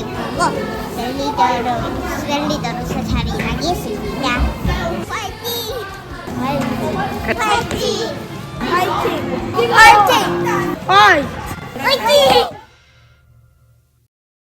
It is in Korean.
기쁘고 랠리더로, 랠리더로서 잘 그 일하겠습니다. 파이팅! 파이팅! 파이팅!